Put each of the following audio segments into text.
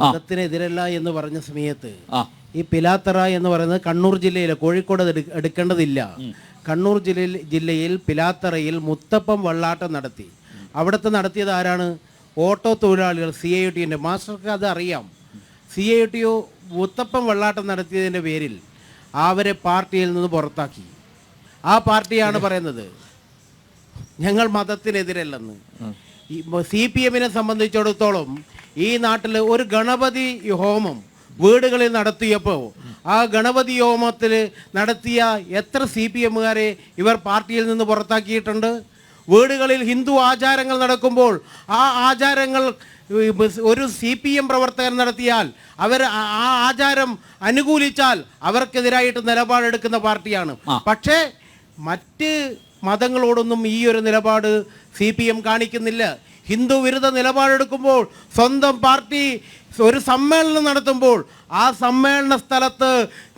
മതത്തിനെതിരല്ല എന്ന് പറഞ്ഞ സമയത്ത് ഈ പിലാത്തറ എന്ന് പറയുന്നത് കണ്ണൂർ ജില്ലയിലെ കോഴിക്കോട് എടുക്കേണ്ടതില്ല. കണ്ണൂർ ജില്ലയിൽ ജില്ലയിൽ പിലാത്തറയിൽ മുത്തപ്പം വള്ളാട്ടം നടത്തി. അവിടുത്തെ നടത്തിയത് ആരാണ്? ഓട്ടോ തൊഴിലാളികൾ സി ഐ ടിന്റെ മാസ്റ്റർക്ക് അത് അറിയാം. സി ഐ ടി ഒ മുത്തപ്പം വെള്ളാട്ടം നടത്തിയതിന്റെ പേരിൽ അവരെ പാർട്ടിയിൽ നിന്ന് പുറത്താക്കി. ആ പാർട്ടിയാണ് പറയുന്നത്. ഞങ്ങൾ മതത്തിനെതിരല്ലെന്ന്. സി പി എമ്മിനെ സംബന്ധിച്ചിടത്തോളം ഈ നാട്ടിൽ ഒരു ഗണപതി ഹോമം വീടുകളിൽ നടത്തിയപ്പോൾ ആ ഗണപതി ഹോമത്തിൽ നടത്തിയ എത്ര സി പി എമ്മുകാരെ ഇവർ പാർട്ടിയിൽ നിന്ന് പുറത്താക്കിയിട്ടുണ്ട്? വീടുകളിൽ ഹിന്ദു ആചാരങ്ങൾ നടക്കുമ്പോൾ ആ ആചാരങ്ങൾ ഒരു സി പി എം പ്രവർത്തകർ നടത്തിയാൽ അവർ ആ ആചാരം അനുകൂലിച്ചാൽ അവർക്കെതിരായിട്ട് നിലപാടെടുക്കുന്ന പാർട്ടിയാണ്. പക്ഷേ മറ്റ് മതങ്ങളോടൊന്നും ഈ ഒരു നിലപാട് സി പി എം കാണിക്കുന്നില്ല. ഹിന്ദു വിരുദ്ധ നിലപാടെടുക്കുമ്പോൾ സ്വന്തം പാർട്ടി ഒരു സമ്മേളനം നടത്തുമ്പോൾ ആ സമ്മേളന സ്ഥലത്ത്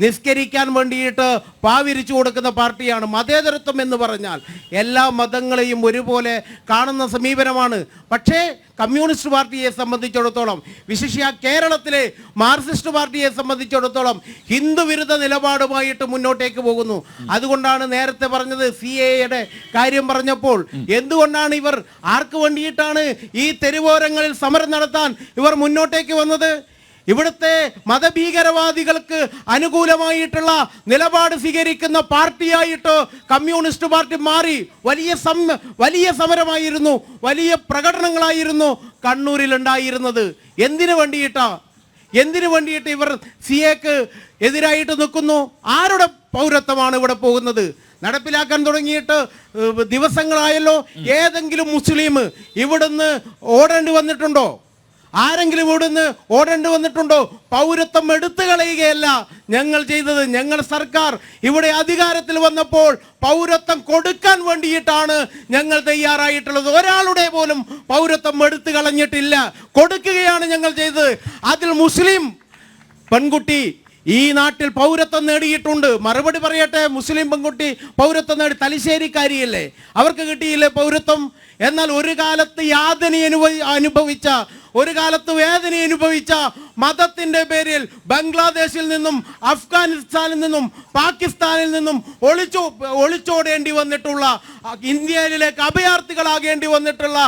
നിസ്കരിക്കാൻ വേണ്ടിയിട്ട് പാവിരിച്ചു കൊടുക്കുന്ന പാർട്ടിയാണ് മതേതരത്വം എന്ന് പറഞ്ഞാൽ എല്ലാ മതങ്ങളെയും ഒരുപോലെ കാണുന്ന സമീപനമാണ്. പക്ഷേ കമ്മ്യൂണിസ്റ്റ് പാർട്ടിയെ സംബന്ധിച്ചിടത്തോളം വിശിഷ്യ കേരളത്തിലെ മാർക്സിസ്റ്റ് പാർട്ടിയെ സംബന്ധിച്ചിടത്തോളം ഹിന്ദുവിരുദ്ധ നിലപാടുമായിട്ട് മുന്നോട്ടേക്ക് പോകുന്നു. അതുകൊണ്ടാണ് നേരത്തെ പറഞ്ഞത് സി എയുടെ കാര്യം പറഞ്ഞപ്പോൾ എന്തുകൊണ്ടാണ് ഇവർ ആർക്ക് വേണ്ടിയിട്ടാണ് ഈ തെരുവോരങ്ങളിൽ സമരം നടത്താൻ ഇവർ മുന്നോട്ടേക്ക് വന്നത്? ഇവിടുത്തെ മതഭീകരവാദികൾക്ക് അനുകൂലമായിട്ടുള്ള നിലപാട് സ്വീകരിക്കുന്ന പാർട്ടിയായിട്ട് കമ്മ്യൂണിസ്റ്റ് പാർട്ടി മാറി. വലിയ സം വലിയ സമരമായിരുന്നു. വലിയ പ്രകടനങ്ങളായിരുന്നു കണ്ണൂരിൽ ഉണ്ടായിരുന്നത് എന്തിനു വേണ്ടിയിട്ടാ? എന്തിനു വേണ്ടിയിട്ട് ഇവർ സി എക്ക് എതിരായിട്ട് നിൽക്കുന്നു? ആരുടെ പൗരത്വമാണ് ഇവിടെ പോകുന്നത്? നടപ്പിലാക്കാൻ തുടങ്ങിയിട്ട് ദിവസങ്ങളായല്ലോ. ഏതെങ്കിലും മുസ്ലിം ഇവിടുന്ന് ഓടേണ്ടി വന്നിട്ടുണ്ടോ? ആരെങ്കിലും ഇവിടുന്ന് ഓടേണ്ടി വന്നിട്ടുണ്ടോ? പൗരത്വം എടുത്തു കളയുകയല്ല. ഞങ്ങൾ ചെയ്തത് ഞങ്ങൾ സർക്കാർ ഇവിടെ അധികാരത്തിൽ വന്നപ്പോൾ പൗരത്വം കൊടുക്കാൻ വേണ്ടിയിട്ടാണ് ഞങ്ങൾ തയ്യാറായിട്ടുള്ളത്. ഒരാളുടെ പോലും പൗരത്വം എടുത്തു കളഞ്ഞിട്ടില്ല. കൊടുക്കുകയാണ് ഞങ്ങൾ ചെയ്തത്. അതിൽ മുസ്ലിം പെൺകുട്ടി ഈ നാട്ടിൽ പൗരത്വം നേടിയിട്ടുണ്ട്. മറുപടി പറയട്ടെ മുസ്ലിം പെൺകുട്ടി പൗരത്വം നേടി തലശ്ശേരിക്കാരിയല്ലേ? അവർക്ക് കിട്ടിയില്ലേ പൗരത്വം? എന്നാൽ ഒരു കാലത്ത് യാതന അനുഭവിച്ച ഒരു കാലത്ത് വേദന അനുഭവിച്ച മതത്തിന്റെ പേരിൽ ബംഗ്ലാദേശിൽ നിന്നും അഫ്ഗാനിസ്ഥാനിൽ നിന്നും പാകിസ്ഥാനിൽ നിന്നും ഒളിച്ചോ ഒളിച്ചോടേണ്ടി വന്നിട്ടുള്ള ഇന്ത്യയിലേക്ക് അഭയാർത്ഥികളാകേണ്ടി വന്നിട്ടുള്ള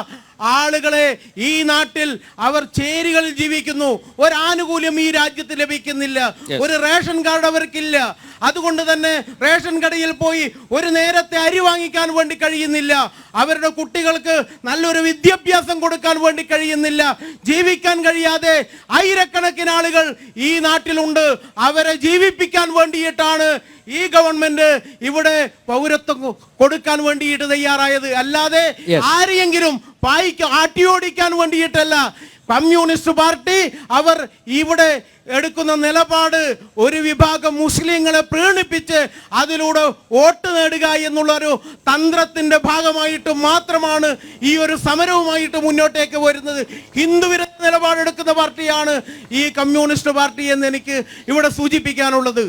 ആളുകളെ ഈ നാട്ടിൽ അവർ ചേരികളിൽ ജീവിക്കുന്നു. ഒരു ആനുകൂല്യം ഈ രാജ്യത്ത് ലഭിക്കുന്നില്ല. ഒരു റേഷൻ കാർഡ് അവർക്കില്ല. അതുകൊണ്ട് തന്നെ റേഷൻ കടയിൽ പോയി ഒരു നേരത്തെ അരി വാങ്ങിക്കാൻ വേണ്ടി കഴിയുന്നില്ല. അവരുടെ കുട്ടികൾക്ക് നല്ലൊരു വിദ്യാഭ്യാസം കൊടുക്കാൻ വേണ്ടി കഴിയുന്നില്ല. ജീവിക്കാൻ കഴിയാതെ ആയിരക്കണക്കിന് ആളുകൾ ഈ നാട്ടിലുണ്ട്. അവരെ ജീവിപ്പിക്കാൻ വേണ്ടിയിട്ടാണ് ഈ ഗവൺമെന്റ് ഇവിടെ പൗരത്വം കൊടുക്കാൻ വേണ്ടിയിട്ട് തയ്യാറായത് അല്ലാതെ ആരെയെങ്കിലും പായിക്ക് ആട്ടിയോടിക്കാൻ വേണ്ടിയിട്ടല്ല. കമ്മ്യൂണിസ്റ്റ് പാർട്ടി അവർ ഇവിടെ എടുക്കുന്ന നിലപാട് ഒരു വിഭാഗം മുസ്ലിങ്ങളെ പ്രീണിപ്പിച്ച് അതിലൂടെ വോട്ട് നേടുക എന്നുള്ള ഒരു തന്ത്രത്തിന്റെ ഭാഗമായിട്ട് മാത്രമാണ് ഈ ഒരു സമരവുമായിട്ട് മുന്നോട്ടേക്ക് വരുന്നത്. ഹിന്ദുവിരുദ്ധ നിലപാടെടുക്കുന്ന പാർട്ടിയാണ് ഈ കമ്മ്യൂണിസ്റ്റ് പാർട്ടി എന്ന് എനിക്ക് ഇവിടെ സൂചിപ്പിക്കാനുള്ളത്.